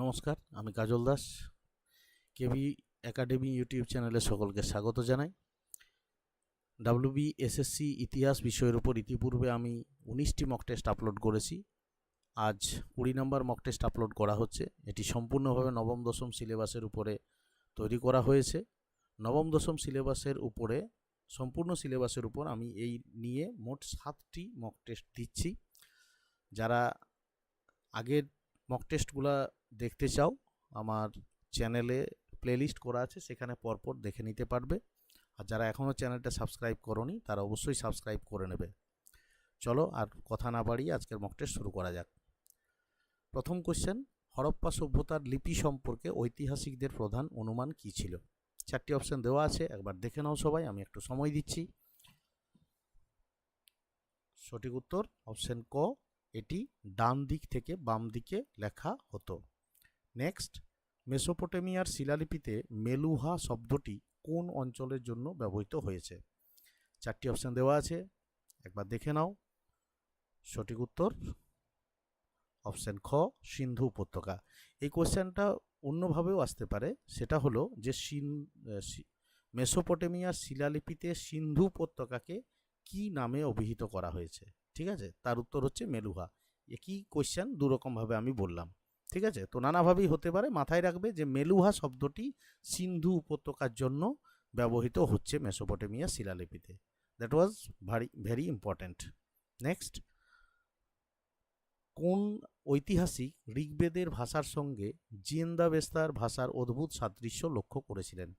নমস্কার, আমি Kajal Das. KB academy YouTube চ্যানেলে সকলকে স্বাগত জানাই। ডাব্লিউবি এসএসসি ইতিহাস বিষয়ের উপর ইতিপূর্বে আমি উনিশটি মক টেস্ট আপলোড করেছি। আজ কুড়ি নম্বর মক টেস্ট আপলোড করা হচ্ছে। এটি সম্পূর্ণভাবে নবম, দশম সিলেবাসের উপরে তৈরি করা হয়েছে। নবম, দশম সিলেবাসের উপরে, সম্পূর্ণ সিলেবাসের উপর আমি এই নিয়ে মোট সাতটি মক টেস্ট দিচ্ছি। যারা আগের মক টেস্টগুলা দেখতে চাও, আমার চ্যানেলে প্লেলিস্ট করা আছে, সেখানে পরপর দেখে নিতে পারবে। আর যারা এখনও চ্যানেলটা সাবস্ক্রাইব করনি, তারা অবশ্যই সাবস্ক্রাইব করে নেবে। চলো আর কথা না বাড়িয়ে আজকের মক টেস্ট শুরু করা যাক। প্রথম কোশ্চেন হরপ্পা সভ্যতার লিপি সম্পর্কে ঐতিহাসিকদের প্রধান অনুমান কী ছিল? চারটি অপশান দেওয়া আছে, একবার দেখে নাও সবাই, আমি একটু সময় দিচ্ছি। সঠিক উত্তর অপশন ক এটি ডান দিক থেকে বাম দিকে লেখা হতো। নেক্সট, মেসোপটেমিয়ার শিলালিপিতে মেলুহা শব্দটি কোন অঞ্চলের জন্য ব্যবহৃত হয়েছে? চারটি অপশান দেওয়া আছে। একবার দেখে নাও। সঠিক উত্তর? অপশন খ, সিন্ধু উপত্যকা। এই কোশ্চেনটা অন্যভাবেও আসতে পারে। সেটা হলো যে সিন মেসোপটেমিয়ার শিলালিপিতে সিন্ধু উপত্যকাকে কি নামে অভিহিত করা হয়েছে? ঠিক আছে? তার উত্তর হচ্ছে মেলুহা। একই কোশ্চেন দুরকমভাবে আমি বললাম। ঠিক আছে? তো নানাভাবেই হতে পারে। মাথায় রাখবে যে মেলুহা শব্দটি সিন্ধু উপত্যকার জন্য ব্যবহৃত হচ্ছে মেসোপটেমিয়া শিলালিপিতে। দ্যাট ওয়াজ ভারি ভেরি ইম্পর্ট্যান্ট নেক্সট কোন ঐতিহাসিক ঋগ্বেদের ভাষার সঙ্গে জিন্দাবেস্তার ভাষার অদ্ভুত সাদৃশ্য লক্ষ্য করেছিলেন?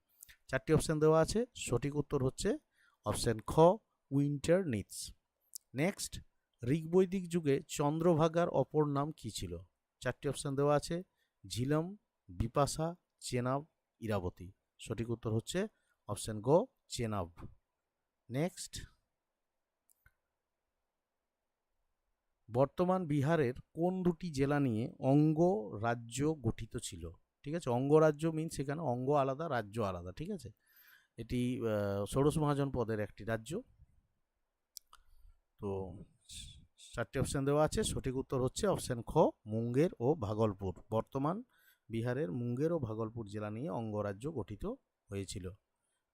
চারটি অপশন দেওয়া আছে। সঠিক উত্তর হচ্ছে অপশন খ, উইন্টার নিটস। নেক্সট ঋগ্বৈদিক যুগে চন্দ্রভাগার অপর নাম কী ছিল? চারটি অপশান দেওয়া আছে, ঝিলম, বিপাশা, চেনাব, ইরাবতী। সঠিক উত্তর হচ্ছে অপশান গ চেনাব। নেক্সট বর্তমান বিহারের কোন দুটি জেলা নিয়ে অঙ্গ রাজ্য গঠিত ছিল? ঠিক আছে অঙ্গরাজ্য মিনস সেখানে অঙ্গ আলাদা, রাজ্য আলাদা, ঠিক আছে? এটি ষোড়শ মহাজন পদের একটি রাজ্য। তো চারটি অপশান দেওয়া আছে। সঠিক উত্তর হচ্ছে অপশান খ, মুঙ্গের ও ভাগলপুর। বর্তমান বিহারের মুঙ্গের ও ভাগলপুর জেলা নিয়ে অঙ্গরাজ্য গঠিত হয়েছিল।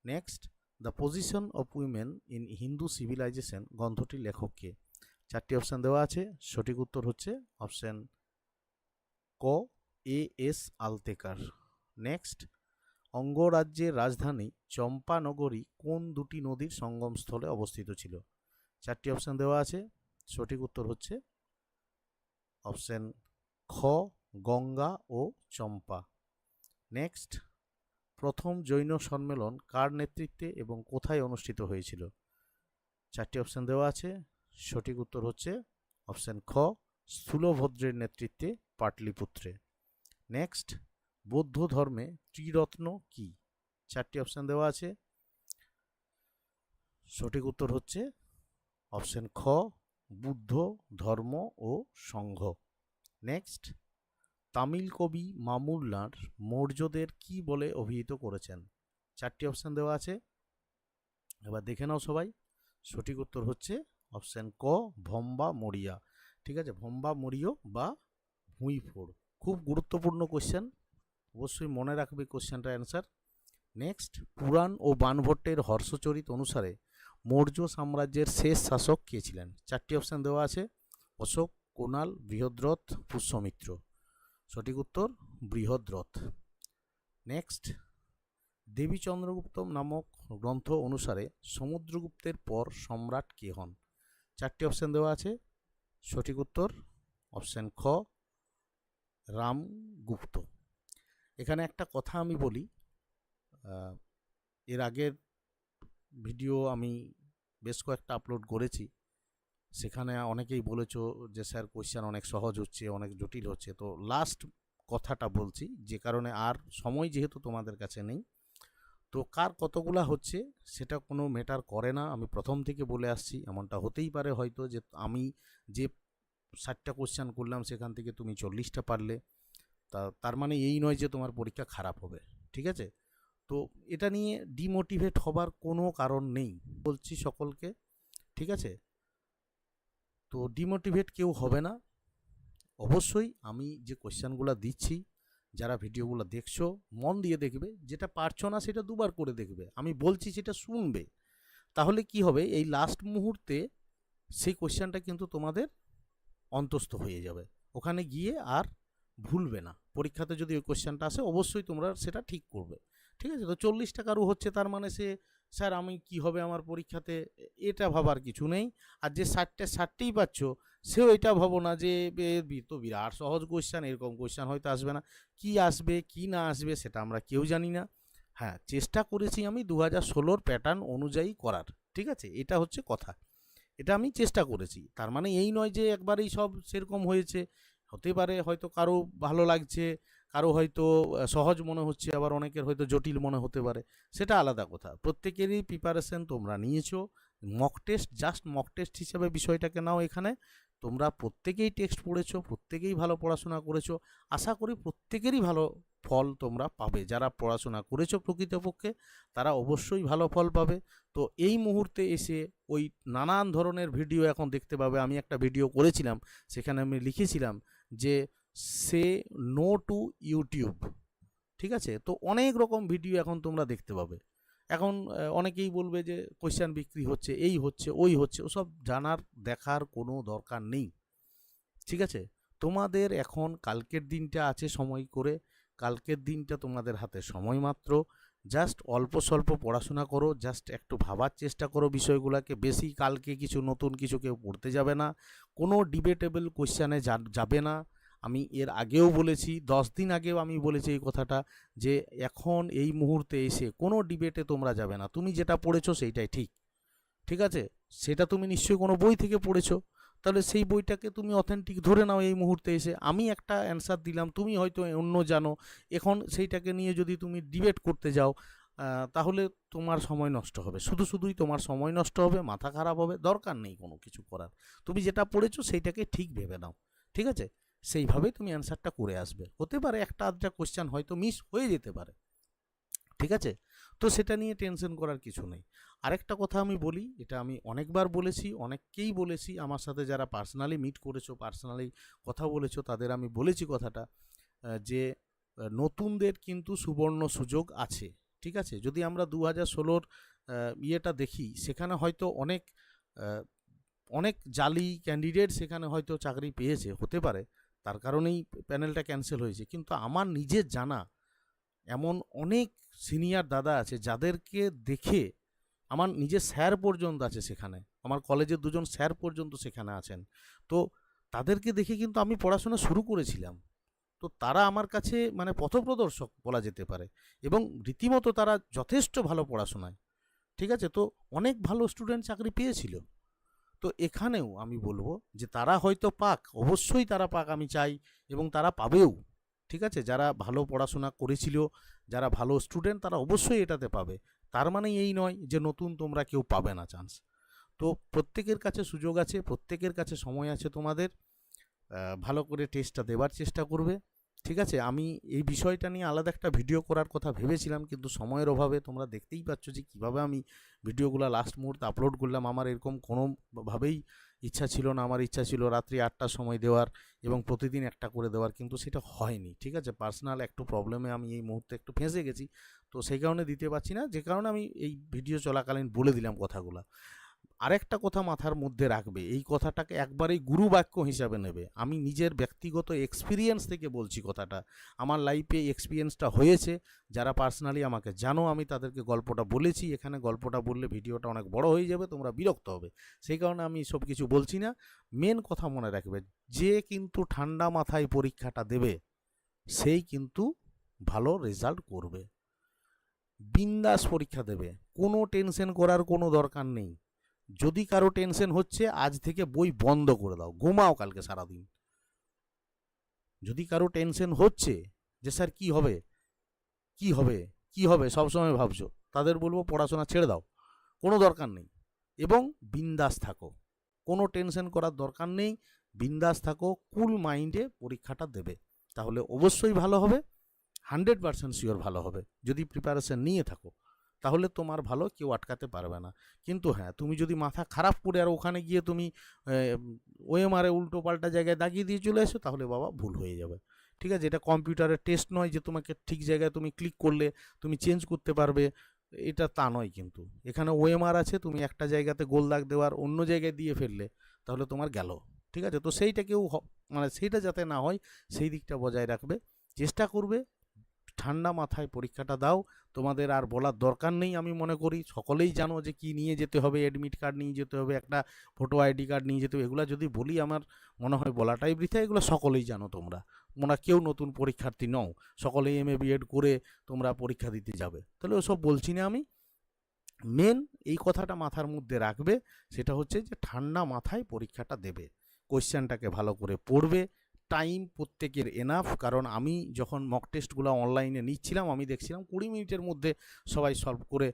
Next The Position of Women in Hindu Civilization গ্রন্থটির লেখককে চারটি অপশান দেওয়া আছে। সঠিক উত্তর হচ্ছে অপশান ক, এ এস আলতেকার। নেক্সট অঙ্গরাজ্যের রাজধানী চম্পানগরী কোন দুটি নদীর সঙ্গমস্থলে অবস্থিত ছিল? চারটি অপশান দেওয়া আছে। সঠিক উত্তর হচ্ছে অপশান খ, গঙ্গা ও চম্পা। নেক্সট প্রথম জৈন সম্মেলন কার নেতৃত্বে এবং কোথায় অনুষ্ঠিত হয়েছিল? চারটি অপশান দেওয়া আছে। সঠিক উত্তর হচ্ছে অপশান খ, স্থূলভদ্রের নেতৃত্বে পাটলিপুত্রে। নেক্সট বৌদ্ধ ধর্মে ত্রিরত্ন কি? চারটি অপশান দেওয়া আছে। সঠিক উত্তর হচ্ছে অপশন খ, বুদ্ধ, ধর্ম ও সংঘ। নেক্সট, তামিল কবি মামুল্লার মৌর্যদের কি বলে অভিহিত করেছেন? চারটি অপশান দেওয়া আছে। এবার দেখে নাও সবাই। সঠিক উত্তর হচ্ছে অপশান ক, ভম্বা মরিয়া। ঠিক আছে? ভম্বা মরিয় বা ভুঁইফোড়। খুব গুরুত্বপূর্ণ কোশ্চেন অবশ্যই মনে রাখবে কোশ্চেনটার অ্যান্সার নেক্সট, পুরাণ ও বানভট্টের হর্ষচরিত অনুসারে মৌর্য সাম্রাজ্যের শেষ শাসক কে ছিলেন? চারটি অপশান দেওয়া আছে। অশোক, কোনাল, বৃহদ্রথ, পুষ্যমিত্র। সঠিক উত্তর, বৃহদ্রথ। নেক্সট দেবী চন্দ্রগুপ্তম নামক গ্রন্থ অনুসারে সমুদ্রগুপ্তের পর সম্রাট কে হন? চারটি অপশান দেওয়া আছে। সঠিক উত্তর অপশান খ, রামগুপ্ত। এখানে একটা কথা আমি বলি এর আগের ভিডিও আমি বেশ কয়েকটা আপলোড করেছি। সেখানে অনেকেই বলেছ যে, স্যার কোয়েশ্চেন অনেক সহজ হচ্ছে, অনেক জটিল হচ্ছে। তো লাস্ট কথাটা বলছি, যে কারণে আর সময় যেহেতু তোমাদের কাছে নেই, তো কার কতগুলা হচ্ছে সেটা কোনো ম্যাটার করে না। আমি প্রথম থেকে বলে আসছি, এমনটা হতেই পারে হয়তো যে, আমি যে ষাটটা কোশ্চেন করলাম, সেখান থেকে তুমি চল্লিশটা পারলে। তা, তার মানে এই নয় যে তোমার পরীক্ষা খারাপ হবে, ঠিক আছে? তো এটা নিয়ে ডিমোটিভেট হবার কোনো কারণ নেই। বলছি সকলকে, ঠিক আছে? তো ডিমোটিভেট কেউ হবে না। অবশ্যই আমি যে কোশ্চেনগুলো দিচ্ছি, যারা ভিডিওগুলো দেখছ, মন দিয়ে দেখবে, যেটা পারছ না সেটা দুবার করে দেখবে। আমি বলছি সেটা শুনবে। তাহলে কি হবে? এই লাস্ট মুহূর্তে সেই কোশ্চেনটা কিন্তু তোমাদের অন্তস্থ হয়ে যাবে। ওখানে গিয়ে আর ভুলবে না। পরীক্ষাতে যদি ওই কোশ্চেনটা আসে, অবশ্যই তোমরা সেটা ঠিক করবে। ঠিক আছে? তো চল্লিশ টাকারও হচ্ছে তার মানে সে, স্যার, আমি কি হবে আমার পরীক্ষাতে? এটা ভাবার কিছু নেই। আর যে ষাটটা ষাটটেই পাচ্ছ, সেও এটা ভাবো না যে তো বিরাট সহজ কোশ্চেন এরকম কোশ্চেন হয়তো আসবে না। কি আসবে, কি না আসবে, সেটা আমরা কেউ জানি না। হ্যাঁ চেষ্টা করেছি আমি দু হাজার ষোলোর প্যাটার্ন অনুযায়ী করার, ঠিক আছে? এটা হচ্ছে কথা। এটা আমি চেষ্টা করেছি। তার মানে এই নয় যে একবারেই সব সেরকম হয়েছে। হতে পারে হয়তো কারও ভালো লাগছে কারও হয়তো সহজ মনে হচ্ছে, আবার অনেকের হয়তো জটিল মনে হতে পারে। সেটা আলাদা কথা। প্রত্যেকেরই প্রিপারেশন তোমরা নিয়েছো। Mock test just mock test হিসেবে বিষয়টাকে নাও এখানে। তোমরা প্রত্যেকেই টেক্সট পড়েছো, প্রত্যেকেই ভালো পড়াশোনা করেছ। আশা করি প্রত্যেকেরই ভালো ফল তোমরা পাবে। যারা পড়াশোনা করেছ প্রকৃতপক্ষে, তারা অবশ্যই ভালো ফল পাবে। তো এই মুহূর্তে এসে ওই নানান ধরনের ভিডিও এখন দেখতে পাবে। আমি একটা ভিডিও করেছিলাম, সেখানে আমি লিখেছিলাম যে সে নো টু ইউটিউব ঠিক আছে? তো অনেক রকম ভিডিও এখন তোমরা দেখতে পাবে। এখন অনেকেই বলবে যে কোয়েশ্চেন বিক্রি হচ্ছে, এই হচ্ছে, ওই হচ্ছে, ওসব জানার, দেখার কোনো দরকার নেই, ঠিক আছে? তোমাদের এখন কালকের দিনটা আছে সময় করে, কালকের দিনটা তোমাদের হাতে সময় মাত্র। জাস্ট অল্প স্বল্প পড়াশোনা করো জাস্ট একটু ভাবার চেষ্টা করো বিষয়গুলোকে। বেশি কালকে কিছু নতুন কিছু কেউ পড়তে যাবে না, কোনো ডিবেটেবল কোশ্চেনে যাবে না। আমি এর আগেও বলেছি, দশ দিন আগেও আমি বলেছি এই কথাটা যে এখন এই মুহূর্তে এসে কোনো ডিবেটে তোমরা যাবে না। তুমি যেটা পড়েছো সেইটাই ঠিক। ঠিক আছে? সেটা তুমি নিশ্চয়ই কোনো বই থেকে পড়েছো। তাহলে সেই বইটাকে তুমি অথেন্টিক ধরে নাও এই মুহূর্তে এসে। আমি একটা অ্যান্সার দিলাম, তুমি হয়তো অন্য জানো। এখন সেইটাকে নিয়ে যদি তুমি ডিবেট করতে যাও তাহলে তোমার সময় নষ্ট হবে। শুধু শুধুই তোমার সময় নষ্ট হবে, মাথা খারাপ হবে, দরকার নেই কোনো কিছু করার। তুমি যেটা পড়েছো সেইটাকে ঠিক ভেবে নাও। ঠিক আছে? সেইভাবে তুমি অ্যান্সারটা করে আসবে। হতে পারে একটা আধটা কোশ্চেন হয়তো মিস হয়ে যেতে পারে। ঠিক আছে? তো সেটা নিয়ে টেনশন করার কিছু নেই। আরেকটা কথা আমি বলি, এটা আমি অনেকবার বলেছি, অনেককেই বলেছি, আমার সাথে যারা পার্সোনালি মিট করেছ পার্সোনালি কথা বলেছ, তাদের আমি বলেছি কথাটা যে নতুনদের কিন্তু সুবর্ণ সুযোগ আছে। ঠিক আছে? যদি আমরা দু হাজার ষোলোর ইয়েটা দেখি, সেখানে হয়তো অনেক অনেক জালি ক্যান্ডিডেট সেখানে হয়তো চাকরি পেয়েছে, হতে পারে। তার কারণেই প্যানেলটা ক্যান্সেল হয়েছে। কিন্তু আমার নিজের জানা এমন অনেক সিনিয়র দাদা আছে যাদেরকে দেখে আমার নিজের স্যার পর্যন্ত আছে সেখানে। আমার কলেজের দুজন স্যার পর্যন্ত সেখানে আছেন। তো তাদেরকে দেখে কিন্তু আমি পড়াশোনা শুরু করেছিলাম। তো তারা আমার কাছে মানে পথপ্রদর্শক বলা যেতে পারে এবং রীতিমতো তারা যথেষ্ট ভালো পড়াশোনায়। ঠিক আছে? তো অনেক ভালো স্টুডেন্ট চাকরি পেয়েছিল। তো এখানেও আমি বলব যে তারা হয়তো পাক, অবশ্যই তারা পাক আমি চাই এবং তারা পাবেও। ঠিক আছে? যারা ভালো পড়াশোনা করেছিল, যারা ভালো স্টুডেন্ট তারা অবশ্যই এটাতে পাবে। তার মানে এই নয় যে নতুন তোমরা কেউ পাবে না চান্স তো প্রত্যেকের কাছে সুযোগ আছে, প্রত্যেকের কাছে সময় আছে তোমাদের। ভালো করে টেস্টটা দেবার চেষ্টা করবে। ঠিক আছে? আমি এই বিষয়টা নিয়ে আলাদা একটা ভিডিও করার কথা ভেবেছিলাম, কিন্তু সময়ের অভাবে তোমরা দেখতেই পাচ্ছ যে কীভাবে আমি ভিডিওগুলো লাস্ট মুহূর্তে আপলোড করলাম। আমার এরকম কোনোভাবেই ইচ্ছা ছিল না। আমার ইচ্ছা ছিল রাত্রি আটটার সময় দেওয়ার এবং প্রতিদিন একটা করে দেওয়ার, কিন্তু সেটা হয়নি। ঠিক আছে? পার্সোনাল একটু প্রবলেমে আমি এই মুহূর্তে একটু ফেঁসে গেছি। তো সেই কারণে দিতে পারছি না। যে কারণে আমি এই ভিডিও চলাকালীন বলে দিলাম কথাগুলো। আরেকটা কথা মাথার মধ্যে রাখবে, এই কথাটাকে একবারেই গুরু বাক্য হিসাবে নেবে। আমি নিজের ব্যক্তিগত এক্সপিরিয়েন্স থেকে বলছি কথাটা। আমার লাইফে এক্সপিরিয়েন্সটা হয়েছে। যারা পার্সোনালি আমাকে জানো, আমি তাদেরকে গল্পটা বলেছি। এখানে গল্পটা বললে ভিডিওটা অনেক বড় হয়ে যাবে, তোমরা বিরক্ত হবে। সেই কারণে আমি সব কিছু বলছি না। মেন কথা মনে রাখবে, যে কিন্তু ঠান্ডা মাথায় পরীক্ষাটা দেবে, সেই কিন্তু ভালো রেজাল্ট করবে। বিন্দাস পরীক্ষা দেবে। কোনো টেনশন করার কোনো দরকার নেই। যদি কারও টেনশন হচ্ছে, আজ থেকে বই বন্ধ করে দাও, ঘুমাও কালকে সারাদিন। যদি কারও টেনশন হচ্ছে যে, স্যার, কি হবে? কি হবে? কি হবে? সবসময় ভাবছ, তাদের বলব, পড়াশোনা ছেড়ে দাও, কোনো দরকার নেই। এবং বিন্দাস থাকো, কোনো টেনশন করার দরকার নেই, বিন্দাস থাকো কুল মাইন্ডে পরীক্ষাটা দেবে। তাহলে অবশ্যই ভালো হবে হান্ড্রেড পার্সেন্ট শিওর ভালো হবে। যদি প্রিপারেশন নিয়ে থাকো তাহলে তোমার ভালো, কেউ আটকাতে পারবে না। কিন্তু হ্যাঁ তুমি যদি মাথা খারাপ করে আর ওখানে গিয়ে তুমি ওএমআরে উল্টো পাল্টা জায়গায় দাগিয়ে দিয়ে চলে এসো, তাহলে বাবা ভুল হয়ে যাবে। ঠিক আছে? এটা কম্পিউটারের টেস্ট নয় যে তোমাকে ঠিক জায়গায় তুমি ক্লিক করলে তুমি চেঞ্জ করতে পারবে। এটা তা নয় কিন্তু। এখানে ওএমআর আছে, তুমি একটা জায়গাতে গোল দাগ দেওয়ার অন্য জায়গায় দিয়ে ফেললে, তাহলে তোমার গেল। ঠিক আছে? তো সেইটা কেউ মানে সেইটা যাতে না হয়, সেই দিকটা বজায় রাখবে। চেষ্টা করবে ঠান্ডা মাথায় পরীক্ষাটা দাও। তোমাদের আর বলার দরকার নেই আমি মনে করি। সকলেই জানো যে কি নিয়ে যেতে হবে অ্যাডমিট কার্ড নিয়ে যেতে হবে, একটা ফটো আইডি কার্ড নিয়ে যেতে হবে। এগুলো যদি বলি আমার মনে হয় বলাটাই বৃথা। এগুলো সকলেই জানো তোমরা। তোমরা কেউ নতুন পরীক্ষার্থী নও। সকলেই এম এ বিএড করে তোমরা পরীক্ষা দিতে যাবে। তাহলে ওসব বলছি না আমি। মেন এই কথাটা মাথার মধ্যে রাখবে। সেটা হচ্ছে যে ঠান্ডা মাথায় পরীক্ষাটা দেবে। কোয়েশ্চেনটাকে ভালো করে পড়বে। টাইম প্রত্যেকের এনাফ কারণ আমি যখন মক টেস্টগুলো অনলাইনে নিচ্ছিলাম, আমি দেখছিলাম কুড়ি মিনিটের মধ্যে সবাই সলভ করে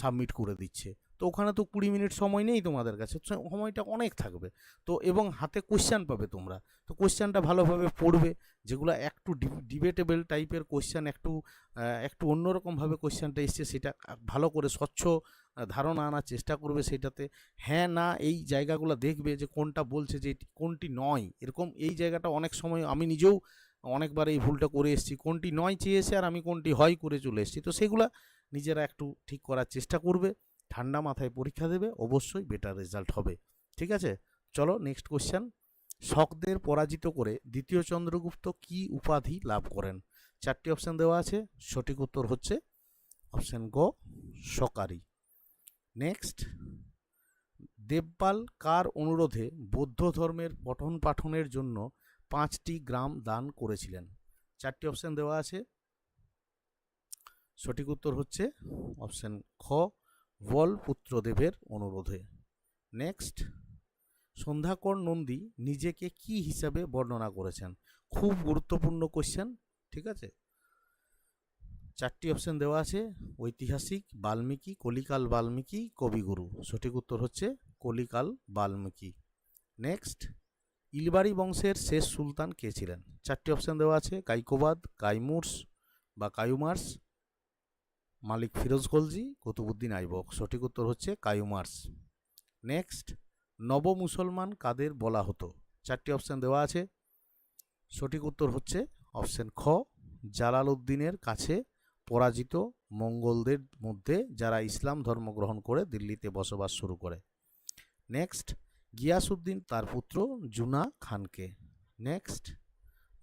সাবমিট করে দিচ্ছে। তো ওখানে তো কুড়ি মিনিট সময় নেই তোমাদের কাছে সময়টা অনেক থাকবে। তো এবং হাতে কোশ্চেন পাবে তোমরা। তো কোশ্চেনটা ভালোভাবে পড়বে, যেগুলো একটু ডিবেটেবল টাইপের কোশ্চেন একটু একটু অন্যরকমভাবে কোশ্চেনটা এসছে, সেটা ভালো করে স্বচ্ছ ধারণা আনার চেষ্টা করবে সেটাতে হ্যাঁ না, এই জায়গাগুলো দেখবে যে কোনটা বলছে যে কোনটি নয়। এরকম এই জায়গাটা অনেক সময় আমি নিজেও অনেকবার এই ভুলটা করে এসেছি। কোনটি নয় চেয়েছে আর আমি কোনটি হয় করে চলে এসেছি। তো সেগুলা নিজেরা একটু ঠিক করার চেষ্টা করবে। ঠান্ডা মাথায় পরীক্ষা দেবে, অবশ্যই বেটার রেজাল্ট হবে। ঠিক আছে? চলো নেক্সট কোশ্চেন শকদের পরাজিত করে দ্বিতীয় চন্দ্রগুপ্ত কি উপাধি লাভ করেন? চারটি অপশান দেওয়া আছে। সঠিক উত্তর হচ্ছে অপশান গ সকারি নেক্সট দেবপাল কার অনুরোধে বৌদ্ধ ধর্মের পঠন পাঠনের জন্য পাঁচটি গ্রাম দান করেছিলেন? চারটি অপশান দেওয়া আছে। সঠিক উত্তর হচ্ছে অপশান খ, বল পুত্রদেবের অনুরোধে। নেক্সট সন্ধ্যাকর নন্দী নিজেকে কি হিসাবে বর্ণনা করেছেন? খুব গুরুত্বপূর্ণ কোশ্চেন ঠিক আছে? চারটি অপশন দেওয়া আছে, ঐতিহাসিক, বাল্মীকি, কলিকাল বাল্মীকি, কবিগুরু। সঠিক উত্তর হচ্ছে কলিকাল বাল্মীকি। নেক্সট ইলবাড়ি বংশের শেষ সুলতান কে ছিলেন? চারটি অপশন দেওয়া আছে, কাইকোবাদ, কাইমুর্স বা কায়ুমার্স, মালিক ফিরোজ খলজি, কুতুবুদ্দিন আইবক। সঠিক উত্তর হচ্ছে কায়ুমার্স। নেক্সট নব মুসলমান কাদের বলা হতো? চারটি অপশন দেওয়া আছে। সঠিক উত্তর হচ্ছে অপশন খ, জালালউদ্দিনের কাছে পরাজিত মঙ্গলদের মধ্যে যারা ইসলাম ধর্ম গ্রহণ করে দিল্লিতে বসবাস শুরু করে। নেক্সট গিয়াসউদ্দিন, তার পুত্র জুনা খানকে। নেক্সট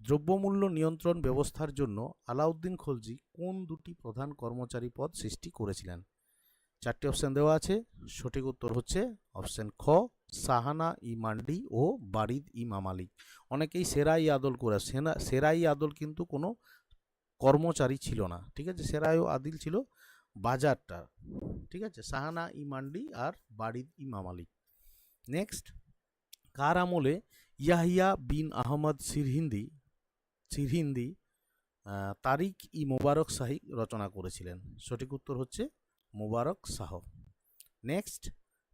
দ্রব্যমূল্য নিয়ন্ত্রণ ব্যবস্থার জন্য আলাউদ্দিন খলজি কোন দুটি প্রধান কর্মচারী পদ সৃষ্টি করেছিলেন? চারটি অপশান দেওয়া আছে। সঠিক উত্তর হচ্ছে অপশান খ, সাহানা ই মান্ডি ও বারিদ ই মামালিক অনেকেই সেরাই আদল করে সেনা সেরাই আদল কিন্তু কোনো কর্মচারী ছিল না, ঠিক আছে? সেরাই ও আদিল ছিল বাজারটা ঠিক আছে? সাহানা ইমান্ডি আর বারিদ ই মামালিক নেক্সট কার আমলে ইয়াহিয়া বিন আহমদ সিরহিন্দি সিরহিন্দি তারিক ই মোবারক শাহী রচনা করেছিলেন? সঠিক উত্তর হচ্ছে মোবারক শাহ। নেক্সট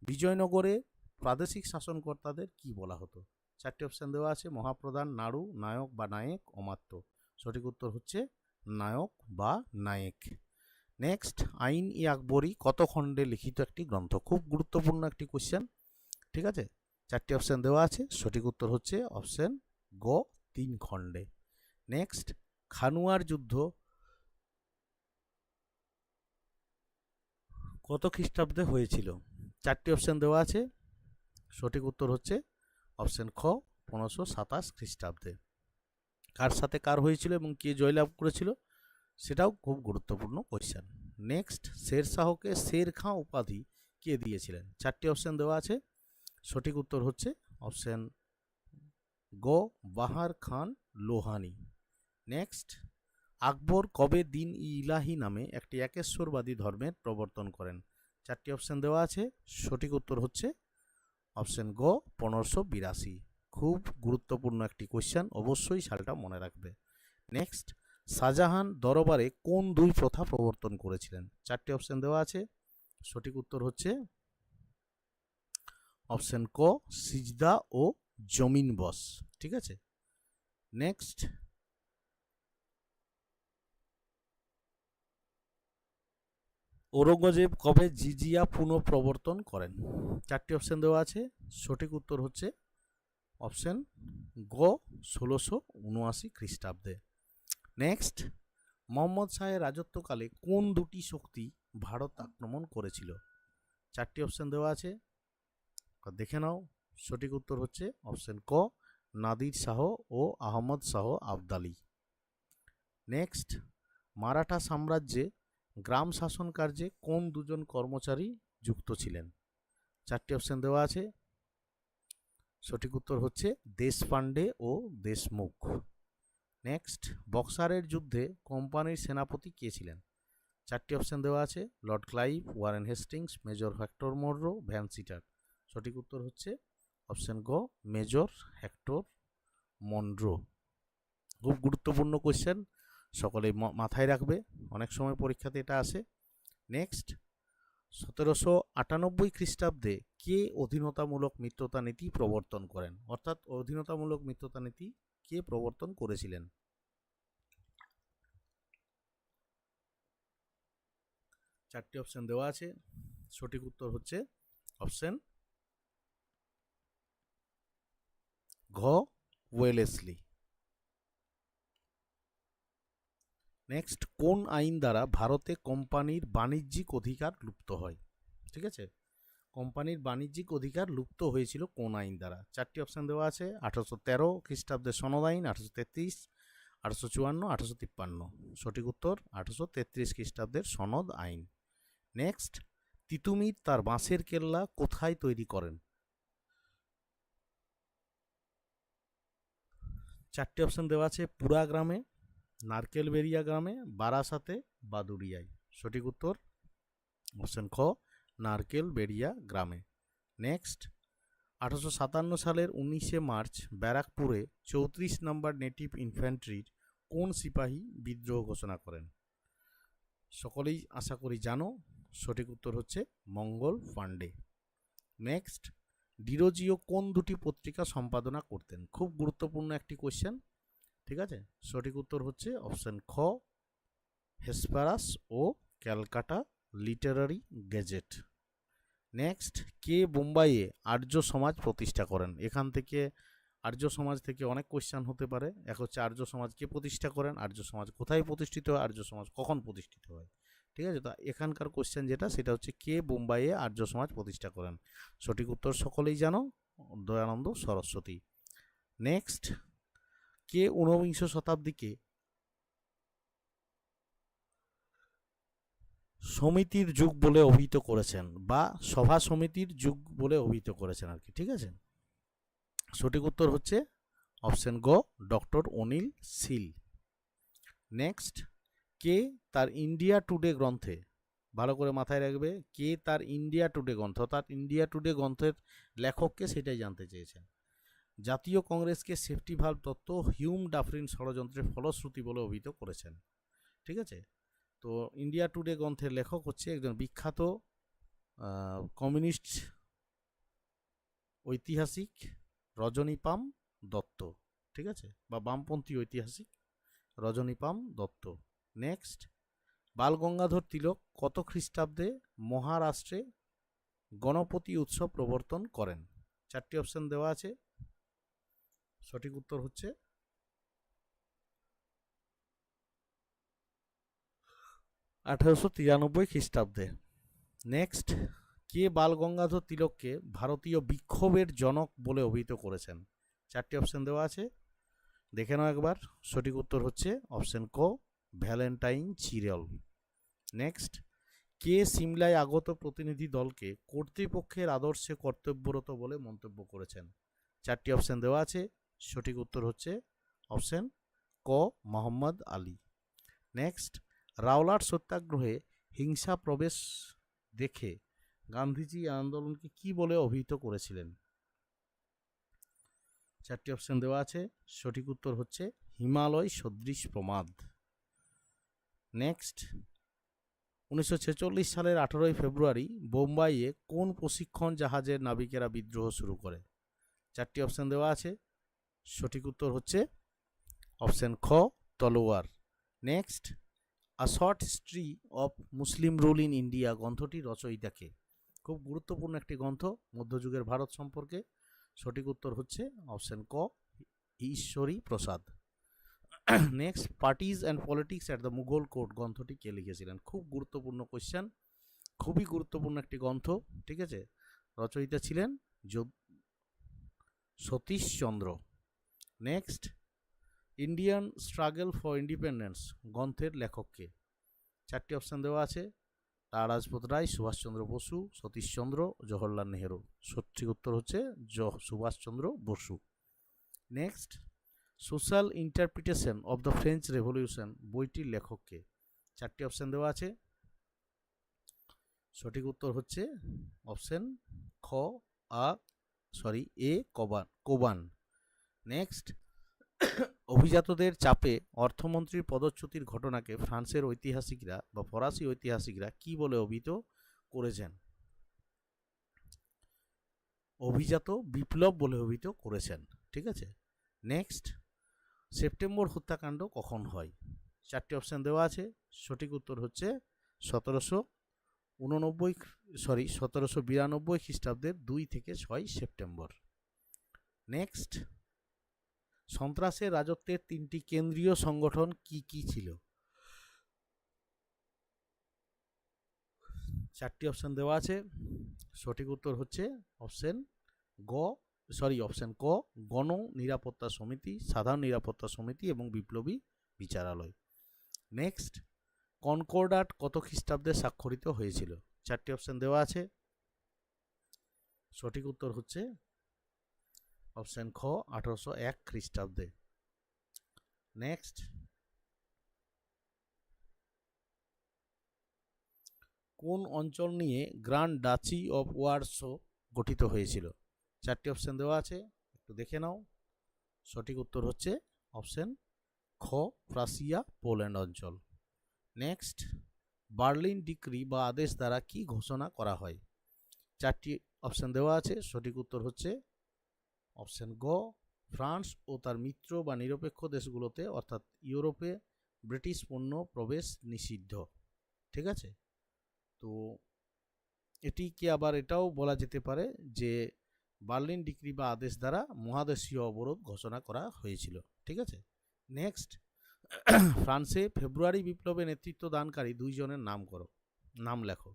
বিজয়নগরে প্রাদেশিক শাসনকর্তাদের কি বলা হতো? চারটি অপশান দেওয়া আছে, মহাপ্রধান, নাড়ু, নায়ক বা নায়েক, অমাত্য। সঠিক উত্তর হচ্ছে নায়ক বা নায়েক। নেক্সট আইন ই আকবরী কত খণ্ডে লিখিত একটি গ্রন্থ। খুব গুরুত্বপূর্ণ একটি কোশ্চেন ঠিক আছে? চারটি অপশান দেওয়া আছে। সঠিক উত্তর হচ্ছে অপশান গ, তিন খণ্ডে। নেক্সট খানুয়ার যুদ্ধ। কত খ্রিস্টাব্দে হয়েছিল? চারটি অপশান দেওয়া আছে। সঠিক উত্তর হচ্ছে অপশান খ, পনেরোশো সাতাশ খ্রিস্টাব্দে। কার সাথে কার হয়েছিল এবং কে জয়লাভ করেছিল, সেটাও খুব গুরুত্বপূর্ণ কোয়েশ্চেন নেক্সট শের শাহকে শের খাঁ উপাধি কে দিয়েছিলেন? চারটি অপশান দেওয়া আছে। সঠিক উত্তর হচ্ছে অপশান গ, বাহার খান লোহানি। নেক্সট আকবর কবে দিন ইলাহি নামে একটি একেশ্বরবাদী ধর্মের প্রবর্তন করেন? চারটি অপশান দেওয়া আছে। সঠিক উত্তর হচ্ছে অপশান গ, পনেরোশো বিরাশি। খুব গুরুত্বপূর্ণ একটি কোশ্চেন অবশ্যই সালটা মনে রাখবে। নেক্সট শাহজাহান দরবারে কোন দুই প্রথা প্রবর্তন করেছিলেন? চারটি অপশান দেওয়া আছে। সঠিক উত্তর হচ্ছে অপশান ক, সিজদা ও জমিন বস। ঠিক আছে? নেক্সট ঔরঙ্গজেব কবে জিজিয়া পুনঃপ্রবর্তন করেন? চারটি অপশান দেওয়া আছে। সঠিক উত্তর হচ্ছে অপশন গ ষোলোশো উনআশি খ্রিস্টাব্দে। নেক্সট, মোহাম্মদ শাহের রাজত্বকালে কোন দুটি শক্তি ভারত আক্রমণ করেছিল? চারটি অপশন দেওয়া আছে। দেখে নাও, সঠিক উত্তর হচ্ছে অপশন ক, নাদির শাহ ও আহমদ শাহ আবদালি। নেক্সট, মারাঠা সাম্রাজ্যে গ্রাম শাসন কার্যে কোন দুজন কর্মচারী যুক্ত ছিলেন? চারটি অপশন দেওয়া আছে। সঠিক উত্তর হচ্ছে দেশপান্ডে ও দেশমুখ নেক্সট বক্সারের যুদ্ধে কোম্পানির সেনাপতি কে ছিলেন? চারটি অপশান দেওয়া আছে, Lord Clive, Warren Hastings, Major Hector Munro, Vansittart. সঠিক উত্তর হচ্ছে অপশন গ, মেজর হেক্টর মন্ড্রো খুব গুরুত্বপূর্ণ কোয়েশ্চেন সকলে মাথায় রাখবে, অনেক সময় পরীক্ষাতে এটা আসে। নেক্সট সতেরোশো আটানব্বই খ্রিস্টাব্দে কে অধীনতামূলক মিত্রতা নীতি প্রবর্তন করেন? অর্থাৎ অধীনতামূলক মিত্রতা নীতি কে প্রবর্তন করেছিলেন? চারটি অপশন দেওয়া আছে। সঠিক উত্তর হচ্ছে অপশন ঘ ওয়েলেসলি। নেক্সট কোন আইন দ্বারা ভারতে কোম্পানির বাণিজ্যিক অধিকার লুপ্ত হয়? ঠিক আছে? কোম্পানির বাণিজ্যিক অধিকার লুপ্ত হয়েছিল কোন আইন দ্বারা? চারটি অপশান দেওয়া আছে, আঠারোশো তেরো খ্রিস্টাব্দের সনদ আইন, আঠারোশো তেত্রিশ, আঠারোশো চুয়ান্ন, আঠারোশো তিপ্পান্ন। সঠিক উত্তর, আঠারোশো তেত্রিশ খ্রিস্টাব্দের সনদ আইন। নেক্সট তিতুমির তার বাঁশের কেল্লা কোথায় তৈরি করেন? চারটি অপশান দেওয়া আছে পুরা গ্রামে। নারকেলবেরিয়া গ্রামে বারাসাতে বাদুড়িয়ায়। সঠিক উত্তর? অপশন খ নারকেলবেরিয়া গ্রামে। নেক্সট। আঠারোশো সাতান্ন সালের উনিশে মার্চ, ব্যারাকপুরে চৌত্রিশ নম্বর নেটিভ ইনফ্যান্ট্রির কোন সিপাহী বিদ্রোহ ঘোষণা করেন? সকলেই আশা করি জানো, সঠিক উত্তর হচ্ছে মঙ্গল পাণ্ডে। নেক্সট। ডিরোজিও কোন দুটি পত্রিকা সম্পাদনা করতেন? খুব গুরুত্বপূর্ণ একটি কোশ্চেন ঠিক আছে? সঠিক উত্তর হচ্ছে অপশন খ, হেসপারাস ও ক্যালকাটা লিটারারি গেজেট নেক্সট, কে বোম্বাইয়ে আর্য সমাজ প্রতিষ্ঠা করেন? এখান থেকে আর্য সমাজ থেকে অনেক কোশ্চেন হতে পারে। এক হচ্ছে আর্য সমাজ কে প্রতিষ্ঠা করেন? আর্য সমাজ কোথায় প্রতিষ্ঠিত হয়? আর্য সমাজ কখন প্রতিষ্ঠিত হয়? ঠিক আছে? তো এখানকার কোশ্চেন যেটা, সেটা হচ্ছে কে বোম্বাইয়ে আর্য সমাজ প্রতিষ্ঠা করেন? সঠিক উত্তর সকলেই জানো। দয়ানন্দ সরস্বতী। নেক্সট কে ঊনবিংশ শতাব্দীকে সমিতির যুগ বলে অভিহিত করেছেন বা সভা সমিতির যুগ বলে অভিহিত করেছেন আর কি, ঠিক আছে? সঠিক উত্তর হচ্ছে অপশন গ, ডক্টর অনিল সিল। নেক্সট, কে তার ইন্ডিয়া টুডে গ্রন্থে, ভালো করে মাথায় রাখবে, কে তার ইন্ডিয়া টুডে গ্রন্থ, অর্থাৎ ইন্ডিয়া টুডে গ্রন্থের লেখককে সেটাই জানতে চেয়েছেন। জাতীয় কংগ্রেসকে সেফটি ভাল্ব তত্ত্ব হিউম ডাফরিন ষড়যন্ত্রের ফলশ্রুতি বলে অভিহিত করেছেন। ঠিক আছে? তো ইন্ডিয়া টুডে গ্রন্থের লেখক হচ্ছে একজন বিখ্যাত কমিউনিস্ট ঐতিহাসিক রজনীপাম দত্ত। ঠিক আছে? বা বামপন্থী ঐতিহাসিক রজনীপাম দত্ত। নেক্সট বালগঙ্গাধর তিলক কত খ্রিস্টাব্দে মহারাষ্ট্রে গণপতি উৎসব প্রবর্তন করেন? চারটি অপশন দেওয়া আছে। সঠিক উত্তর হচ্ছে আঠারোশো তিরানব্বই খ্রিস্টাব্দে। নেক্সট কে বালগঙ্গাধর তিলককে ভারতীয় বিক্ষোভের জনক বলে অভিহিত করেছেন? চারটি অপশন দেওয়া আছে। দেখে নাও একবার, সঠিক উত্তর হচ্ছে অপশন ক ভ্যালেন্টাইন চিরেল নেক্সট কে সিমলায় আগত প্রতিনিধি দলকে কর্তৃপক্ষের আদর্শে কর্তব্যরত বলে মন্তব্য করেছেন? চারটি অপশন দেওয়া আছে। সঠিক উত্তর হচ্ছে অপশন ক, মোহাম্মদ আলী। নেক্সট, রাওলাট সত্যাগ্রহে হিংসা প্রবেশ দেখে গান্ধীজি আন্দোলনকে কি বলে অভিহিত করেছিলেন? চারটি অপশন দেওয়া আছে। সঠিক উত্তর হচ্ছে হিমালয় সদৃশ প্রমাদ। নেক্সট, উনিশশো ছেচল্লিশ সালের আঠেরোই ফেব্রুয়ারি বোম্বাইয়ে কোন প্রশিক্ষণ জাহাজের নাবিকেরা বিদ্রোহ শুরু করে? চারটি অপশন দেওয়া আছে। সঠিক উত্তর হচ্ছে অপশন খ, তলোয়ার। Next, A Short History of Muslim Rule in India গ্রন্থটি রচয়িতাকে খুব গুরুত্বপূর্ণ একটি গ্রন্থ, মধ্যযুগের ভারত সম্পর্কে। সঠিক উত্তর হচ্ছে অপশন ক, Ishwari Prasad. Next, Parties and Politics at the Mughal Court. গ্রন্থটি কে লিখেছিলেন? খুব গুরুত্বপূর্ণ কোয়েশ্চেন, খুবই গুরুত্বপূর্ণ একটি গ্রন্থ, ঠিক আছে? রচয়িতা ছিলেন Satish Chandra next Indian Struggle for Independence গ্রন্থের লেখককে। চারটি অপশান দেওয়া আছে। লালা রাজপথ রায় সুভাষচন্দ্র বসু সতীশচন্দ্র জওহরলাল নেহেরু। সঠিক উত্তর হচ্ছে জ- Subhas Chandra Basu. Next Social Interpretation of the French Revolution বইটির লেখককে। চারটি অপশান দেওয়া আছে। সঠিক উত্তর হচ্ছে অপশন খ, আ সরি এ, কবান, কোবান। নেক্সট অভিজাতদের চাপে অর্থমন্ত্রীর পদচ্যুতির ঘটনাকে ফ্রান্সের ঐতিহাসিকরা বা ফরাসি ঐতিহাসিকরা কি বলে অভিহিত করেছেন? অভিজাত বিপ্লব বলে অভিহিত করেছেন, ঠিক আছে? নেক্সট সেপ্টেম্বর হত্যাকাণ্ড কখন হয়? চারটি অপশান দেওয়া আছে। সঠিক উত্তর হচ্ছে সতেরোশো উননব্বই সরি সতেরোশো বিরানব্বই খ্রিস্টাব্দের দুই থেকে ছয় সেপ্টেম্বর। নেক্সট সন্ত্রাসের রাজত্বের তিনটি কেন্দ্রীয় সংগঠন কি কি ছিল? চারটি অপশন দেওয়া আছে। সঠিক উত্তর হচ্ছে অপশন গ সরি অপশন ক, গণ নিরাপত্তা সমিতি, সাধারণ নিরাপত্তা সমিতি এবং বিপ্লবী বিচারালয়। নেক্সট কনকর্ডাট কত খ্রিস্টাব্দে স্বাক্ষরিত হয়েছিল? চারটি অপশন দেওয়া আছে। সঠিক উত্তর হচ্ছে অপশন খ, আঠারোশো এক খ্রিস্টাব্দে। নেক্সট কোন অঞ্চল নিয়ে গ্র্যান্ড ডাচি অফ ওয়ারসো গঠিত হয়েছিল? চারটি অপশন দেওয়া আছে, একটু দেখে নাও। সঠিক উত্তর হচ্ছে অপশন খ প্রাসিয়া পোল্যান্ড অঞ্চল। নেক্সট বার্লিন ডিক্রি বা আদেশ দ্বারা কি ঘোষণা করা হয়? চারটি অপশন দেওয়া আছে, সঠিক উত্তর হচ্ছে অপশন গ, ফ্রান্স ও তার মিত্র বা নিরপেক্ষ দেশগুলোতে, অর্থাৎ ইউরোপে, ব্রিটিশ পণ্য প্রবেশ নিষিদ্ধ। ঠিক আছে? তো এটিকে আবার এটাও বলা যেতে পারে যে বার্লিন ডিক্রি বা আদেশ দ্বারা মহাদেশীয় অবরোধ ঘোষণা করা হয়েছিল। ঠিক আছে? নেক্সট, ফ্রান্সে ফেব্রুয়ারি বিপ্লবে নেতৃত্ব দানকারী দুইজনের নাম করো নাম লেখো।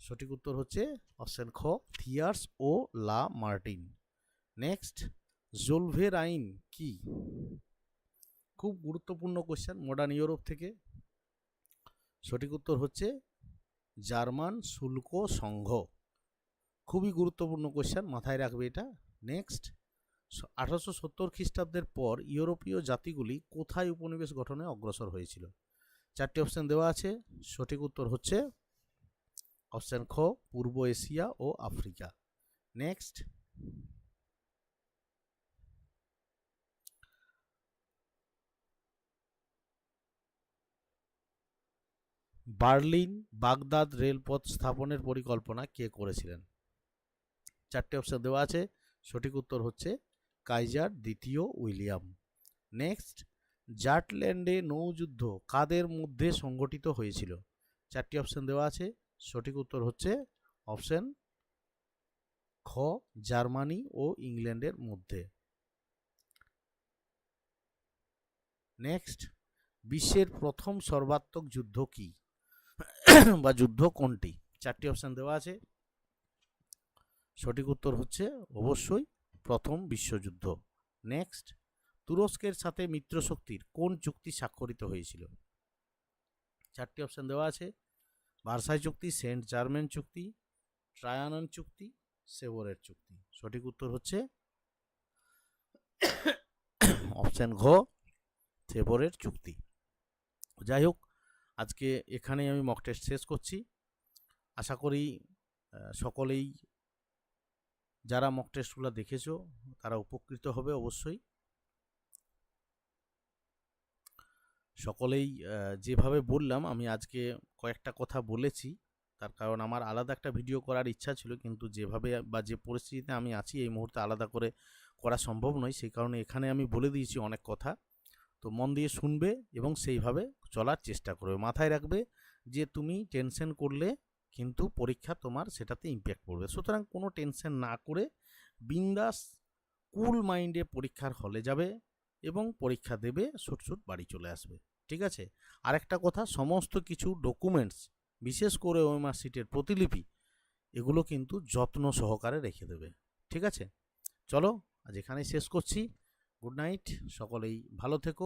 সঠিক উত্তর হচ্ছে অপশন খ, থিয়ার্স ও লা মার্টিন। নেক্সট জোলভের আইন কি? খুব গুরুত্বপূর্ণ কোশ্চেন মডার্ন ইউরোপ থেকে। সঠিক উত্তর হচ্ছে জার্মান শুল্ক সংঘ। খুবই গুরুত্বপূর্ণ কোশ্চেন মাথায় রাখবে এটা। নেক্সট আঠারোশো সত্তর খ্রিস্টাব্দের পর ইউরোপীয় জাতিগুলি কোথায় উপনিবেশ গঠনে অগ্রসর হয়েছিল? চারটি অপশান দেওয়া আছে। সঠিক উত্তর হচ্ছে অপশন খ পূর্ব এশিয়া ও আফ্রিকা। নেক্সট বার্লিন, বাগদাদ রেলপথ স্থাপনের পরিকল্পনা কে করেছিলেন? চারটি অপশান দেওয়া আছে। সঠিক উত্তর হচ্ছে কাইজার দ্বিতীয় উইলিয়াম। নেক্সট জাটল্যান্ডে নৌযুদ্ধ কাদের মধ্যে সংগঠিত হয়েছিল? চারটি অপশন দেওয়া আছে। সঠিক উত্তর হচ্ছে অপশন খ, জার্মানি ও ইংল্যান্ডের মধ্যে। নেক্সট, বিশ্বের প্রথম সর্বাত্মক যুদ্ধ কি? বা যুদ্ধ কোনটি? চারটি অপশন দেওয়া আছে। সঠিক উত্তর হচ্ছে অবশ্যই প্রথম বিশ্বযুদ্ধ। নেক্সট, তুরস্কের সাথে মিত্রশক্তির কোন চুক্তি স্বাক্ষরিত হয়েছিল? চারটি অপশন দেওয়া আছে। ভার্সাই চুক্তি, সেন্ট জার্মেন চুক্তি, ট্রায়ানন চুক্তি সেবরের চুক্তি। সঠিক উত্তর হচ্ছে অপশন ঘ সেবরের চুক্তি। যাই হোক, আজকে এখানেই আমি মক টেস্ট শেষ করছি। আশা করি সকলেই যারা মক টেস্টগুলো দেখেছ, তারা উপকৃত হবে অবশ্যই। সকলেই যেভাবে বললাম, আমি আজকে কয়েকটা কথা বলেছি। তার কারণ আমার আলাদা একটা ভিডিও করার ইচ্ছা ছিল, কিন্তু যেভাবে বা যে পরিস্থিতিতে আমি আছি, এই মুহূর্তে আলাদা করে করা সম্ভব নয়। সেই কারণে এখানে আমি বলে দিয়েছি অনেক কথা। তো মন দিয়ে শুনবে এবং সেইভাবে চলার চেষ্টা করবে। মাথায় রাখবে যে তুমি টেনশন করলে কিন্তু পরীক্ষা তোমার সেটাতে ইম্প্যাক্ট পড়বে। সুতরাং কোনো টেনশন না করে বিন্দাস কুল মাইন্ডে পরীক্ষার হলে যাবে এবং পরীক্ষা দেবে ছুট ছুট বাড়ি চলে আসবে। ঠিক আছে? আরেকটা কথা, সমস্ত কিছু ডকুমেন্টস বিশেষ করে ওএমআর সিটের প্রতিলিপি, এগুলো কিন্তু যত্ন সহকারে রেখে দেবে। ঠিক আছে? চলো, আজ এখানেই শেষ করছি। গুড নাইট, সকলেই ভালো থেকো।